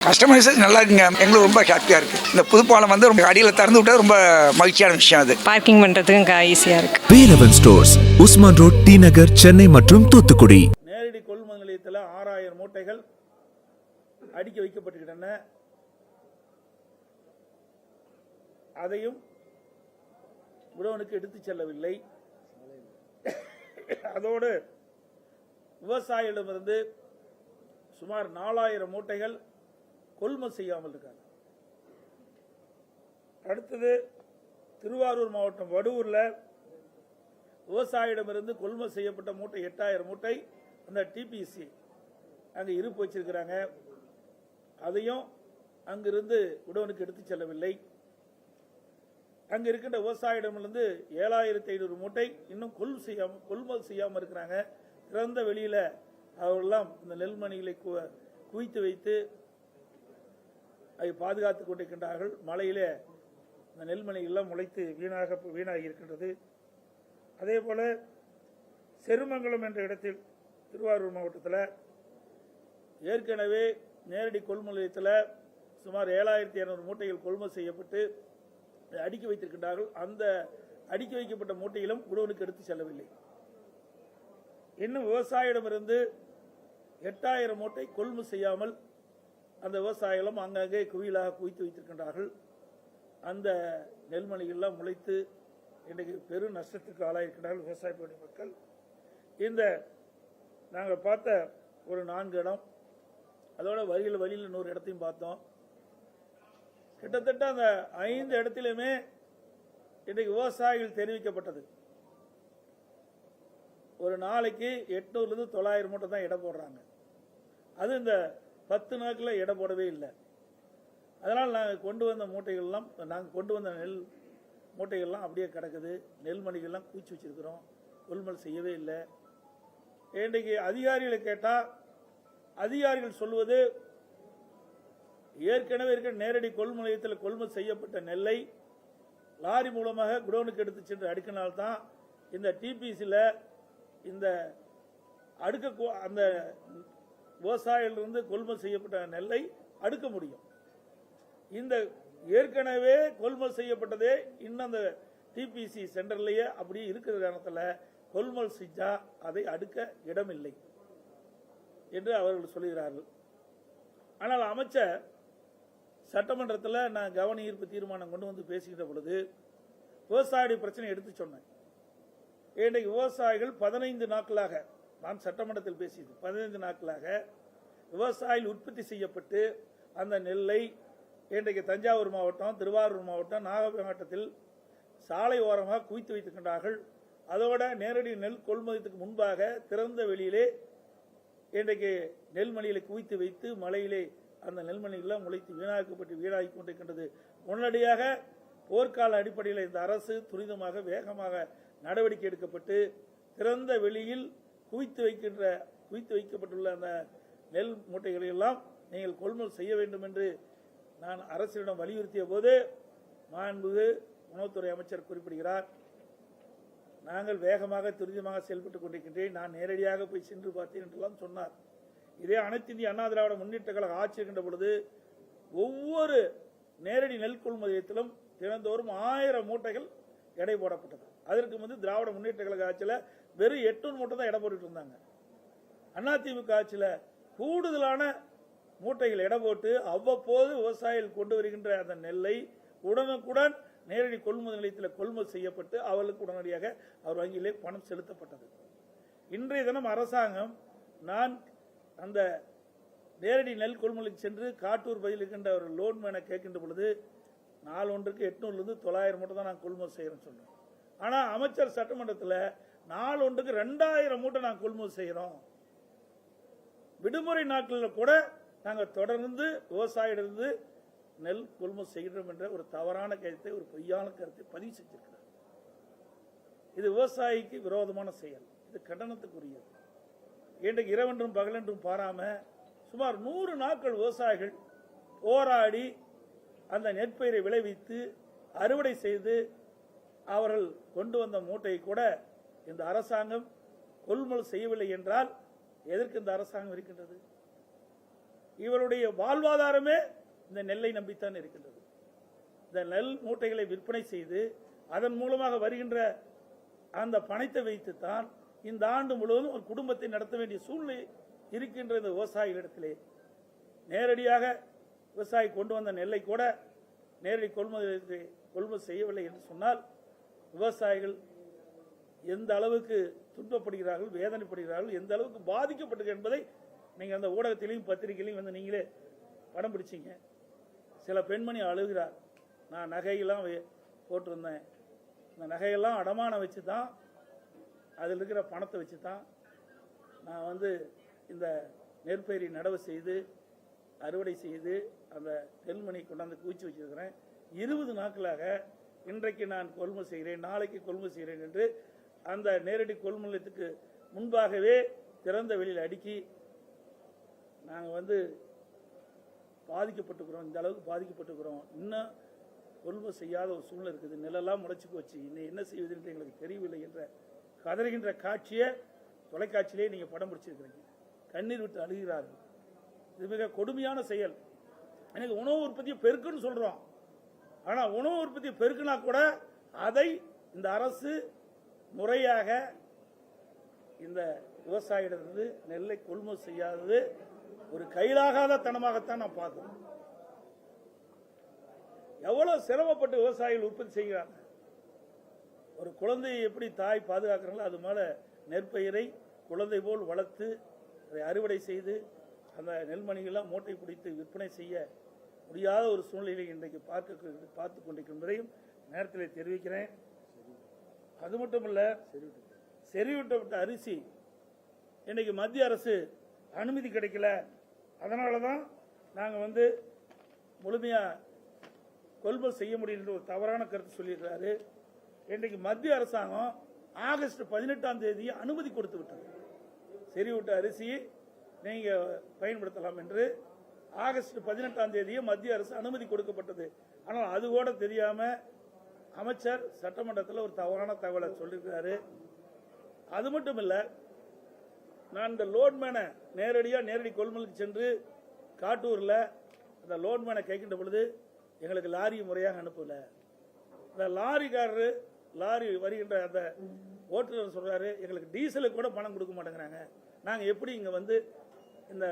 Customisation நல்லா இருக்குங்க எங்களுக்கு ரொம்ப ஹாப்பியாக இருக்குது இந்த புதுப்பாலம் வந்து ரொம்ப அடியில் திறந்து விட்டா ரொம்ப மகிழ்ச்சியான விஷயம் அது. பார்க்கிங் பண்ணுறதுக்கும் ஈஸியாக இருக்குது Velavan stores Usman road T Nagar Chennai மற்றும் தூத்துக்குடி. நேரடி கொள்முதல் நிலையத்தில் ஆறாயிரம் மூட்டைகள் அடுக்கி வைக்கப்பட்டுக்கின்றன அதையும் குடோனுக்கு எடுத்துச் செல்லவில்லை. அதோடு விவசாயிகளிடமிருந்து சுமார் நாலாயிரம் மூட்டைகள் கொள்முதல் செய்யாமல் இருக்காங்க. அடுத்தது திருவாரூர் மாவட்டம் வடுவூரில் விவசாயிடமிருந்து கொள்முதல் செய்யப்பட்ட மூட்டை எட்டாயிரம் மூட்டை அந்த டிபிசி அங்கே இருப்பு வச்சிருக்கிறாங்க. அதையும் அங்கிருந்து உடவனுக்கு எடுத்துச் செல்லவில்லை. அங்க இருக்கின்ற விவசாயிடமிருந்து ஏழாயிரத்தி ஐநூறு மூட்டை இன்னும் கொள் செய்யாம கொள்முதல் செய்யாமல் இருக்கிறாங்க. திறந்த வெளியில அவர்களெல்லாம் இந்த நெல்மணிகளை கு- குவித்து வைத்து அதை பாதுகாத்துக் கொண்டிருக்கின்றார்கள். மழையிலே இந்த நெல்மணிகள்லாம் முளைத்து வீணாக வீணாகி இருக்கின்றது அதே போல செருமங்கலம் என்ற இடத்தில் திருவாரூர் மாவட்டத்தில் ஏற்கனவே நேரடி கொள்முதல் நிலையத்தில் சுமார் ஏழாயிரத்தி இரநூறு மூட்டைகள் கொள்முதல் செய்யப்பட்டு அடுக்கி வைத்திருக்கின்றார்கள். அந்த அடுக்கி வைக்கப்பட்ட மூட்டையிலும் குடோனுக்கு எடுத்து செல்லவில்லை. இன்னும் விவசாயிடமிருந்து எட்டாயிரம் மூட்டை கொள்முதல் செய்யாமல் அந்த விவசாயிகளும் அங்கங்கே குவியலாக குவித்து வைத்திருக்கின்றார்கள். அந்த நெல்மணிகள்லாம் முளைத்து இன்றைக்கு பெரும் நஷ்டத்துக்கு ஆளாயிருக்கிறார்கள் விவசாய பணி மக்கள். இந்த நாங்கள் பார்த்த ஒரு நான்கு இடம் அதோட வழியில் வழியில் இன்னொரு இடத்தையும் பார்த்தோம். கிட்டத்தட்ட அந்த ஐந்து இடத்திலுமே இன்றைக்கு விவசாயிகள் தெரிவிக்கப்பட்டது. ஒரு நாளைக்கு எட்நூறுலேருந்து தொள்ளாயிரம் மூட்டை தான் இடம் போடுறாங்க. அது இந்த பத்து நாட்களில் எடை போடவே இல்லை. அதனால் நாங்கள் கொண்டு வந்த மூட்டைகள்லாம் நாங்கள் கொண்டு வந்த நெல் மூட்டைகள்லாம் அப்படியே கிடக்குது. நெல்மணிகள்லாம் கூச்சி வச்சிருக்கிறோம். கொள்முதல் செய்யவே இல்லை. இன்றைக்கு அதிகாரிகளை கேட்டால் அதிகாரிகள் சொல்வது ஏற்கனவே இருக்கிற நேரடி கொள்முதல் கொள்முதல் செய்யப்பட்ட நெல்லை லாரி மூலமாக குடோனுக்கு எடுத்து சென்று அடுக்கினால்தான் இந்த டிபிசியில் இந்த அடுக்க கூ- அந்த விவசாயிகளிலிருந்து கொள்முதல் செய்யப்பட்ட நெல்லை அடுக்க முடியும். இந்த ஏற்கனவே கொள்முதல் செய்யப்பட்டதே இன்னும் அந்த டிபிசி சென்டர்லயே அப்படியே இருக்கிற காரணத்தில் கொள்முதல் செஞ்சா அதை அடுக்க இடமில்லை என்று அவர்கள் சொல்கிறார்கள் ஆனால் அமைச்சர் சட்டமன்றத்தில் நான் கவன ஈர்ப்பு தீர்மானம் கொண்டு வந்து பேசுகிற பொழுது விவசாய பிரச்சனை எடுத்து சொன்னேன். இன்றைக்கு விவசாயிகள் பதினைந்து நாட்களாக நான் சட்டமன்றத்தில் பேசியது. பதினைந்து நாட்களாக விவசாயிகள் உற்பத்தி செய்யப்பட்டு அந்த நெல்லை இன்றைக்கு தஞ்சாவூர் மாவட்டம் திருவாரூர் மாவட்டம் நாகப்பட்டினம் மாவட்டத்தில் சாலை ஓரமாக குவித்து வைத்திருக்கின்றார்கள் அதோட நேரடி நெல் கொள்முதலுக்கு முன்பாக திறந்த வெளியிலே இன்றைக்கு நெல்மணிகளை குவித்து வைத்து மலையிலே அந்த நெல்மணிகள்லாம் முளைத்து வீணாக்கப்பட்டு வீணாகி கொண்டிருக்கின்றது. உடனடியாக போர்க்கால அடிப்படையில் இந்த அரசு துரிதமாக வேகமாக நடவடிக்கை எடுக்கப்பட்டு திறந்த வெளியில் குவித்து வைக்கின்ற குவித்து வைக்கப்பட்டுள்ள அந்த நெல் மூட்டைகளை எல்லாம் நீங்கள் கொள்முதல் செய்ய வேண்டும் என்று நான் அரசிடம் வலியுறுத்திய போது மாண்புகு உணவுத்துறை அமைச்சர் குறிப்பிடுகிறார். நாங்கள் வேகமாக துரிதமாக செயல்பட்டுக் கொண்டிருக்கின்றேன். நான் நேரடியாக போய் சென்று பார்த்தேன் என்றெல்லாம் சொன்னார். இதே அனைத்து இந்திய அண்ணா திராவிட முன்னேற்ற கழக ஆட்சி இருக்கின்ற பொழுது ஒவ்வொரு நேரடி நெல் கொள்முதலத்திலும் தினந்தோறும் ஆயிரம் மூட்டைகள் எடை போடப்பட்டது. அதற்கு வந்து திராவிட முன்னேற்ற கழக ஆட்சியில் வெறும் எட்டு மூட்டை தான் எடை போட்டுட்டு இருந்தாங்க. அதிமுக ஆட்சியில் கூடுதலான மூட்டைகள் எடை போட்டு அவ்வப்போது விவசாயிகள் கொண்டு வருகின்ற அந்த நெல்லை உடனுக்குடன் நேரடி கொள்முதல் நிலையத்தில் கொள்முதல் செய்யப்பட்டு அவர்களுக்கு உடனடியாக அவர் வங்கியிலே பணம் செலுத்தப்பட்டது. இன்றைய தினம் அரசாங்கம் நான் அந்த நேரடி நெல் கொள்முதலுக்கு சென்று காட்டூர் பதில் இருக்கின்ற ஒரு லோன் மேனை கேட்கின்ற பொழுது நாள் ஒன்றுக்கு எட்நூறுலேருந்து தொள்ளாயிரம் மூட்டை தான் நான் கொள்முதல் செய்கிறேன்னு சொன்னேன். ஆனால் அமைச்சர் சட்டமன்றத்தில் நாள் ஒன்றுக்கு ரெண்டாயிரம் மூட்டை நாங்கள் கொள்முதல் செய்கிறோம் விடுமுறை நாட்களில் கூட நாங்கள் தொடர்ந்து விவசாயியிலிருந்து நெல் கொள்முதல் செய்கிறோம் என்ற ஒரு தவறான கருத்தை ஒரு பொய்யான கருத்தை பதிவு செஞ்சிருக்கிறார். இது விவசாயிக்கு விரோதமான செயல். இது கண்டனத்துக்குரியது. இன்றைக்கு இரவென்றும் பகலென்றும் பாராம சுமார் நூறு நாட்கள் விவசாயிகள் போராடி அந்த நெற்பயிரை விளைவித்து அறுவடை செய்து அவர்கள் கொண்டு வந்த மூட்டையை கூட இந்த அரசாங்கம் கொள்முதல் செய்யவில்லை என்றால் எதற்கு இந்த அரசாங்கம் இருக்கின்றது? இவருடைய வாழ்வாதாரமே இந்த நெல்லை நம்பித்தான் இருக்கின்றது. இந்த நெல் மூட்டைகளை விற்பனை செய்து அதன் மூலமாக வருகின்ற அந்த பணத்தை வைத்துத்தான் இந்த ஆண்டு முழுவதும் ஒரு குடும்பத்தை நடத்த வேண்டிய சூழ்நிலை இருக்கின்ற இந்த விவசாயிகளிடத்திலே. நேரடியாக விவசாயி கொண்டு வந்த நெல்லை கூட நேரடி கொள்முதல் கொள்முதல் செய்யவில்லை என்று சொன்னால் விவசாயிகள் எந்த அளவுக்கு துன்பப்படுகிறார்கள் வேதனைப்படுகிறார்கள் எந்த அளவுக்கு பாதிக்கப்பட்டிருக்கு என்பதை நீங்கள் அந்த ஊடகத்திலையும் பத்திரிகையிலையும் வந்து நீங்களே படம் பிடிச்சிங்க. சில பெண்மணி அழுகிறார். நான் நகையெல்லாம் போட்டிருந்தேன். இந்த நகையெல்லாம் அடமானம் வச்சு தான் அதில் இருக்கிற பணத்தை வச்சு தான் நான் வந்து இந்த நெற்பயிரை நடவு செய்து அறுவடை செய்து அந்த நெல்மணி கொண்டாந்து குவிச்சு வச்சிருக்கிறேன். இருபது நாட்களாக இன்றைக்கு நான் கொள்முதல் செய்கிறேன் நாளைக்கு கொள்முதல் செய்கிறேன் என்று அந்த நேரடி கொள்முதலத்துக்கு முன்பாகவே திறந்த வெளியில் அடுக்கி நாங்கள் வந்து பாதிக்கப்பட்டுக்கிறோம் இந்த அளவுக்கு பாதிக்கப்பட்டுக்கிறோம். இன்னும் கொள்முதல் செய்யாத ஒரு சூழ்நிலை இருக்குது. நிலெல்லாம் முளைச்சி போச்சு. இன்னும் என்ன செய்வது என்று எங்களுக்கு தெரியவில்லை என்ற கதறுகின்ற காட்சியை தொலைக்காட்சியிலே நீங்கள் படம் பிடிச்சிருக்கிறீங்க. கண்ணீர் விட்டு அழுகிறார்கள். இது மிக கொடுமையான செயல். எனக்கு உணவு உற்பத்தியை பெருக்குன்னு சொல்கிறோம் ஆனா உணவு உற்பத்தி பெருக்குனா கூட அதை இந்த அரசு முறையாக இந்த விவசாயிடத்திலிருந்து நெல்லை கொள்முதல் செய்யாதது ஒரு கையிலாகாத தனமாகத்தான் நான் பார்க்கிறேன். எவ்வளவு சிரமப்பட்டு விவசாயிகள் உற்பத்தி செய்கிறாங்க? ஒரு குழந்தையை எப்படி தாய் பாதுகாக்கிறாங்களோ அது மேல நெற்பயிரை குழந்தை போல் வளர்த்து அதை அறுவடை செய்து அந்த நெல்மணிகள்லாம் மூட்டை பிடித்து விற்பனை செய்ய முடியாத ஒரு சூழ்நிலையை இன்றைக்கு பார்க்க பார்த்து கொண்டிருக்கின்றதையும் நேரத்தில் தெரிவிக்கிறேன். அது மட்டும் இல்ல செறிவூட்டப்பட்ட அரிசி இன்னைக்கு மத்திய அரசு அனுமதி கிடைக்கல. அதனால தான் நாங்கள் வந்து முழுமையாக கொள்முதல் செய்ய முடியும் ஒரு தவறான கருத்து சொல்லியிருக்கிறாரு. இன்றைக்கு மத்திய அரசாங்கம் ஆகஸ்ட் பதினெட்டாம் தேதி அனுமதி கொடுத்து விட்டது. செறிவிட்ட அரிசி நீங்கள் பயன்படுத்தலாம் என்று ஆகஸ்ட் பதினெட்டாம் தேதியே மத்திய அரசு அனுமதி கொடுக்கப்பட்டது. ஆனால் அது கூட தெரியாம அமைச்சர் சட்டமன்றத்தில் ஒரு தவறான தகவலை சொல்லியிருக்கிறாரு அது மட்டும் இல்ல நான் இந்த லோட்மேனை நேரடியாக நேரடி கொள்முதலுக்கு சென்று காட்டூரில் அந்த லோட்மேனை கேட்கின்ற பொழுது எங்களுக்கு லாரி முறையாக அனுப்பல. இந்த லாரிக்காரரு லாரி வருகின்ற அந்த ஓட்டுநர் சொல்றாரு எங்களுக்கு டீசலுக்கு கூட பணம் கொடுக்க மாட்டேங்கிறாங்க. நாங்கள் எப்படி இங்கே வந்து இந்த